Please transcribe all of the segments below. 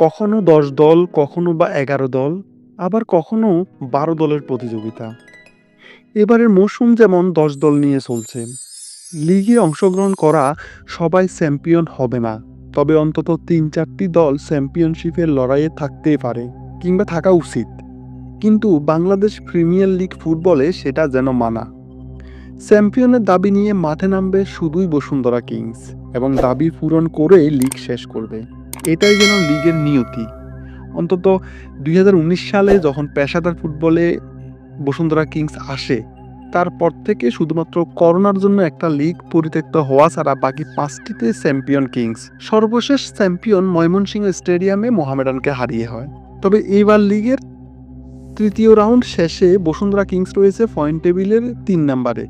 কখনো দশ দল, কখনো বা এগারো দল, আবার কখনো বারো দলের প্রতিযোগিতা। এবারের মৌসুম যেমন দশ দল নিয়ে চলছে, লিগে অংশগ্রহণ করা সবাই চ্যাম্পিয়ন হবে না, তবে অন্তত তিন চারটি দল চ্যাম্পিয়নশিপের লড়াইয়ে থাকতেই পারে কিংবা থাকা উচিত। কিন্তু বাংলাদেশ প্রিমিয়ার লিগ ফুটবলে সেটা যেন মানা। চ্যাম্পিয়নের দাবি নিয়ে মাঠে নামবে শুধুই বসুন্ধরা কিংস এবং দাবি পূরণ করেই লিগ শেষ করবে। এটাই যেন লিগের নিয়তি। অন্তত দুই হাজার উনিশ সালে যখন পেশাদার ফুটবলে বসুন্ধরা কিংস আসে, তারপর থেকে শুধুমাত্র করোনার জন্য একটা লিগ পরিত্যক্ত হওয়া ছাড়া বাকি পাঁচটিতে চ্যাম্পিয়ন কিংস। সর্বশেষ চ্যাম্পিয়ন ময়মনসিংহ স্টেডিয়ামে মোহামেডানকে হারিয়ে হয়। তবে এইবার লিগের তৃতীয় রাউন্ড শেষে বসুন্ধরা কিংস রয়েছে পয়েন্ট টেবিলের তিন নম্বরে।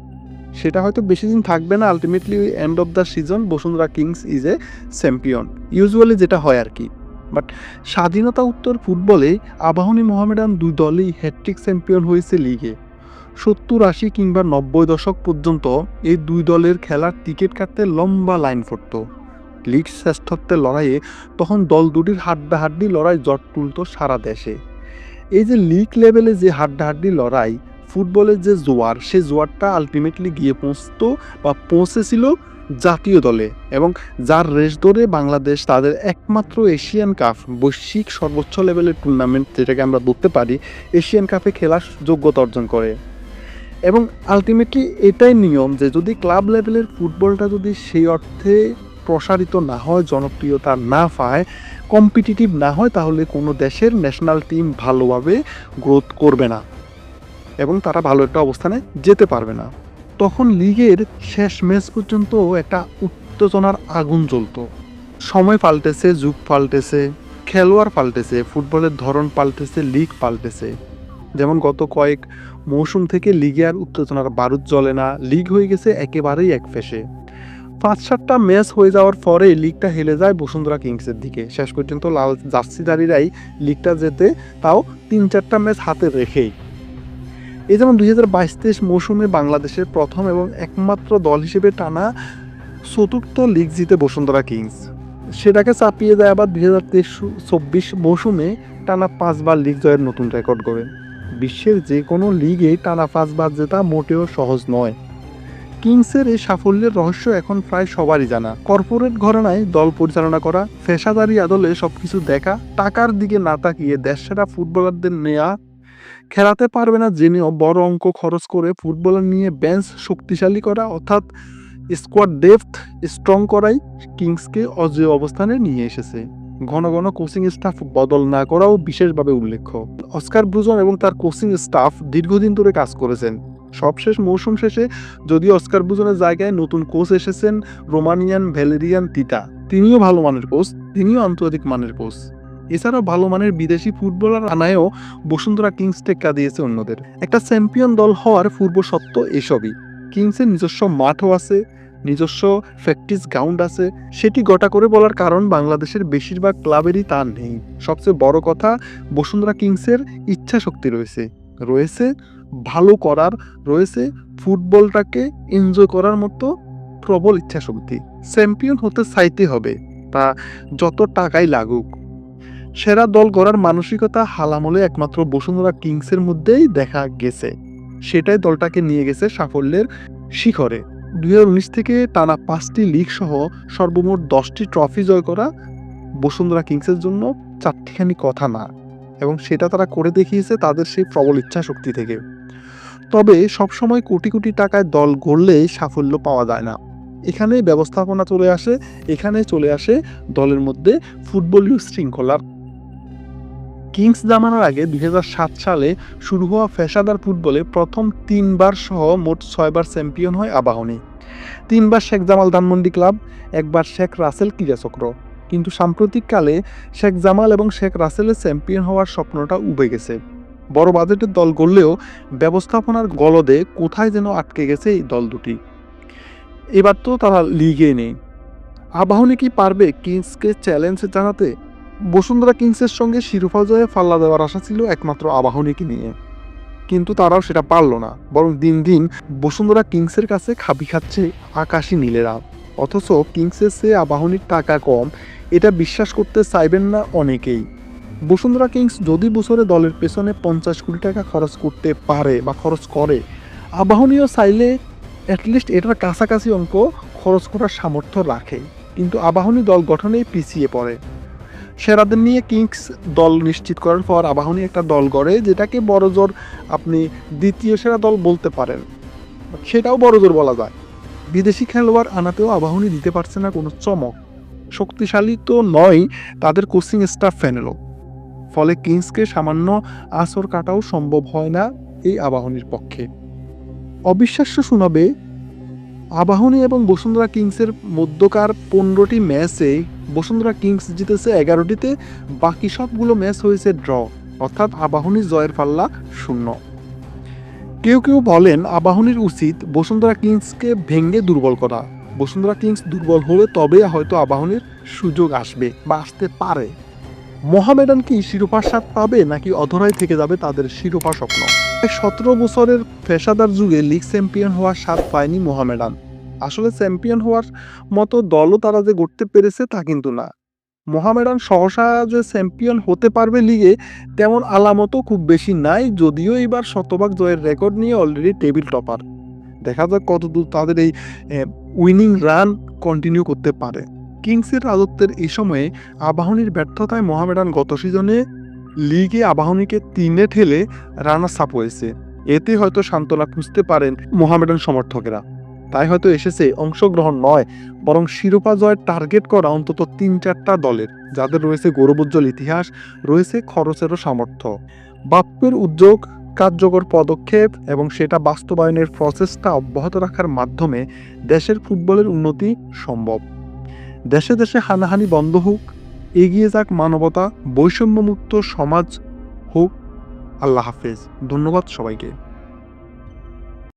সেটা হয়তো বেশি দিন থাকবে না। আলটিমেটলি ওই end of the season Bashundhara Kings is a champion usually যেটা হয় আর কি। বাট স্বাধীনতা উত্তর ফুটবলে আবাহনী মোহামেডান দুই দলই হ্যাট্রিক চ্যাম্পিয়ন হয়েছে লিগে সত্তর আশি কিংবা নব্বই দশক পর্যন্ত এই দুই দলের খেলার টিকিট কাটতে লম্বা লাইন পড়ত লিগ শ্রেষ্ঠত্বের লড়াইয়ে তখন দল দুটির হাড্ডাহাড্ডি লড়াই জট তুলত সারা দেশে। এই যে লিগ লেভেলে যে হাড্ডাহাড্ডি লড়াই ফুটবলের যে জোয়ার সে জোয়ারটা আলটিমেটলি গিয়ে পৌঁছতো বা পৌঁছেছিল জাতীয় দলে এবং যার রেস ধরে বাংলাদেশ তাদের একমাত্র এশিয়ান কাপ বৈশ্বিক সর্বোচ্চ লেভেলের টুর্নামেন্ট যেটাকে আমরা ধরতে পারি, এশিয়ান কাপে খেলার যোগ্যতা অর্জন করে। এবং আলটিমেটলি এটাই নিয়ম যে যদি ক্লাব লেভেলের ফুটবলটা যদি সেই অর্থে প্রসারিত না হয়, জনপ্রিয়তা না পায় কম্পিটিটিভ না হয়, তাহলে কোনো দেশের ন্যাশনাল টিম ভালোভাবে গ্রোথ করবে না। এবং তারা ভালো একটা অবস্থানে যেতে পারবে না। তখন লিগের শেষ ম্যাচ পর্যন্ত একটা উত্তেজনার আগুন জ্বলতো। সময় পাল্টেছে, যুগ পাল্টেছে, খেলোয়াড় পাল্টেছে, ফুটবলের ধরন পাল্টেছে, লিগ পাল্টেছে। যেমন গত কয়েক মৌসুম থেকে লিগে আর উত্তেজনার বারুদ জ্বলে না, লিগ হয়ে গেছে একেবারেই এক ফেসে। পাঁচ সাতটা ম্যাচ হয়ে যাওয়ার পরে লিগটা হেলে যায় বসুন্ধরা কিংসের দিকে। শেষ পর্যন্ত লাল জার্সিদারিরাই লিগটা যেতে তাও তিন চারটা ম্যাচ হাতে রেখেই। এই যেমন দুই হাজার বাইশ তেইশ মৌসুমে বাংলাদেশের প্রথম এবং একমাত্র দল হিসেবে টানা চতুর্থ লিগ জিতে বসুন্ধরা কিংস। সেটাকে চাপিয়ে দেয় আবার দুই হাজার তেইশ চব্বিশ মৌসুমে টানা পাঁচবার লিগ জয়ের নতুন রেকর্ড করে বিশ্বের যে কোনো লিগে টানা পাঁচবার জেতা মোটেও সহজ নয়। কিংসের এই সাফল্যের রহস্য এখন প্রায় সবারই জানা। কর্পোরেট ঘরানায় দল পরিচালনা করা, পেশাদারি আদলে সবকিছু দেখা, টাকার দিকে না তাকিয়ে দেশসেরা ফুটবলারদের নেয়া খেলাতে পারবে না জেনেও বড় অঙ্ক খরচ করে ফুটবলার নিয়ে বেঞ্চ শক্তিশালী করা, অর্থাৎ স্কোয়াড ডেপথ স্ট্রং করাই কিংসকে অজয় অবস্থানে নিয়ে এসেছে। ঘন ঘন কোচিং স্টাফ বদল না করাও বিশেষভাবে উল্লেখ্য। অস্কার ব্রুজন এবং তার কোচিং স্টাফ দীর্ঘদিন ধরে কাজ করেছেন। সবশেষ মৌসুম শেষে যদিও অস্কার ব্রুজনের জায়গায় নতুন কোচ এসেছেন রোমানিয়ান ভ্যালেরিয়ান তিতা। তিনিও ভালো মানের কোচ তিনিও আন্তর্জাতিক মানের কোচ এছাড়াও ভালো মানের বিদেশি ফুটবলার আনায়ও বসুন্ধরা কিংস টেক্কা দিয়েছে অন্যদের। একটা চ্যাম্পিয়ন দল হওয়ার পূর্ব সত্য এসবই। কিংসের নিজস্ব মাঠও আছে, নিজস্ব প্র্যাকটিস গ্রাউন্ড আছে, সেটি গোটা করে বলার কারণ বাংলাদেশের বেশিরভাগ ক্লাবেরই তা নেই। সবচেয়ে বড় কথা, বসুন্ধরা কিংসের ইচ্ছা শক্তি রয়েছে। রয়েছে ভালো করার, রয়েছে ফুটবলটাকে এনজয় করার মতো প্রবল ইচ্ছা শক্তি চ্যাম্পিয়ন হতে চাইতে হবে, তা যত টাকাই লাগুক। সেরা দল গড়ার মানসিকতা হালামলে একমাত্র বসুন্ধরা কিংসের মধ্যেই দেখা গেছে। সেটাই দলটাকে নিয়ে গেছে সাফল্যের শিখরে। দু হাজার উনিশ থেকে টানা পাঁচটি লিগ সহ সর্বমোট দশটি ট্রফি জয় করা বসুন্ধরা কিংসের জন্য চারটিখানি কথা না, এবং সেটা তারা করে দেখিয়েছে তাদের সেই প্রবল ইচ্ছা শক্তি থেকে। তবে সবসময় কোটি কোটি টাকায় দল গড়লেই সাফল্য পাওয়া যায় না। এখানে ব্যবস্থাপনা চলে আসে এখানে চলে আসে দলের মধ্যে ফুটবলীয় শৃঙ্খলার কিংস জামানার আগে দুই হাজার সাত সালে শুরু হওয়া পেশাদার ফুটবলে প্রথম তিনবার সহ মোট ছয়বার চ্যাম্পিয়ন হয় আবাহনী। তিনবার শেখ জামাল ধানমন্ডি ক্লাব, একবার শেখ রাসেল ক্রীড়াচক্র। কিন্তু সাম্প্রতিককালে শেখ জামাল এবং শেখ রাসেলের চ্যাম্পিয়ন হওয়ার স্বপ্নটা উবে গেছে। বড় বাজেটের দল গড়লেও ব্যবস্থাপনার গলদে কোথায় যেন আটকে গেছে এই দল দুটি। এবার তো তারা লিগে নেই। আবাহনী কি পারবে কিংসকে চ্যালেঞ্জ জানাতে? বসুন্ধরা কিংসের সঙ্গে শিরোপা জয়ে ফাল্লা দেওয়ার আশা ছিল একমাত্র আবাহনীকে নিয়ে। কিন্তু তারাও সেটা পারল না, বরং দিন দিন বসুন্ধরা কিংসের কাছে খাবি খাচ্ছে আকাশি নীলেরা। অথচ কিংসের চেয়ে আবাহনীর টাকা কম, এটা বিশ্বাস করতে চাইবেন না অনেকেই। বসুন্ধরা কিংস যদি বছরে দলের পেছনে পঞ্চাশ কোটি টাকা খরচ করতে পারে বা খরচ করে আবাহনীয় চাইলে অ্যাটলিস্ট এটার কাছাকাছি অঙ্ক খরচ করার সামর্থ্য রাখে। কিন্তু আবাহনী দল গঠনেই পিছিয়ে পড়ে। সেরাদের নিয়ে কিংস দল নিশ্চিত করার পর আবাহনী একটা দল গড়ে, যেটাকে বড় জোর আপনি দ্বিতীয় সেরা দল বলতে পারেন। সেটাও বড় জোর বলা যায়। বিদেশি খেলোয়াড় আনাতেও আবাহনী দিতে পারছে না কোনো চমক। শক্তিশালী তো নয় তাদের কোচিং স্টাফ ফ্যানেলও ফলে কিংসকে সামান্য আসর কাটাও সম্ভব হয় না এই আবাহনীর পক্ষে। অবিশ্বাস্য শোনাবে আবাহনী এবং বসুন্ধরা কিংসের মধ্যকার পনেরোটি ম্যাচে বসুন্ধরা কিংস জিতেছে এগারোটিতে, বাকি সবগুলো ম্যাচ হয়েছে ড্র, অর্থাৎ আবাহনী জয়ের পাল্লা শূন্য। কেউ কেউ বলেন আবাহনীর উচিত বসুন্ধরা কিংসকে ভেঙে দুর্বল করা। বসুন্ধরা কিংস দুর্বল হলে তবে হয়তো আবাহনীর সুযোগ আসবে বা আসতে পারে। মোহামেডান কি শিরোপার স্বাদ পাবে নাকি অধরাই থেকে যাবে তাদের শিরোপা স্বপ্ন? সতেরো বছরের পেশাদার যুগে লিগ চ্যাম্পিয়ন হওয়ার স্বাদ পায়নি মোহামেডান। আসলে চ্যাম্পিয়ন হওয়ার মতো দলও তারা যে গড়তে পেরেছে তা কিন্তু না। মোহামেডান সহসা যে চ্যাম্পিয়ন হতে পারবে লিগে তেমন আলামতও খুব বেশি নাই, যদিও এবার শতভাগ জয়ের রেকর্ড নিয়ে অলরেডি টেবিল টপার দেখা যাক কতদূর তাদের এই উইনিং রান কন্টিনিউ করতে পারে। কিংসের রাজত্বের এই সময়ে আবাহনীর ব্যর্থতায় মোহামেডান গত সিজনে লিগে আবাহনীকে তিনে ঠেলে রানার্স আপ হয়েছে। এতে হয়তো সান্ত্বনা খুঁজতে পারেন মোহামেডান সমর্থকেরা। তাই হয়তো এসেছে অংশগ্রহণ নয়, বরং শিরোপা জয়ের টার্গেট করা অন্তত তিন চারটা দলের, যাদের রয়েছে গৌরবোজ্জ্বল ইতিহাস, রয়েছে খরচেরও সামর্থ্য। বাপ্যের উদ্যোগ, কার্যকর পদক্ষেপ এবং সেটা বাস্তবায়নের প্রসেসটা অব্যাহত রাখার মাধ্যমে দেশের ফুটবলের উন্নতি সম্ভব। দেশে দেশে হানাহানি বন্ধ হোক এগিয়ে যাক মানবতা বৈষম্যমুক্ত সমাজ হোক। আল্লাহ হাফেজ। ধন্যবাদ সবাইকে।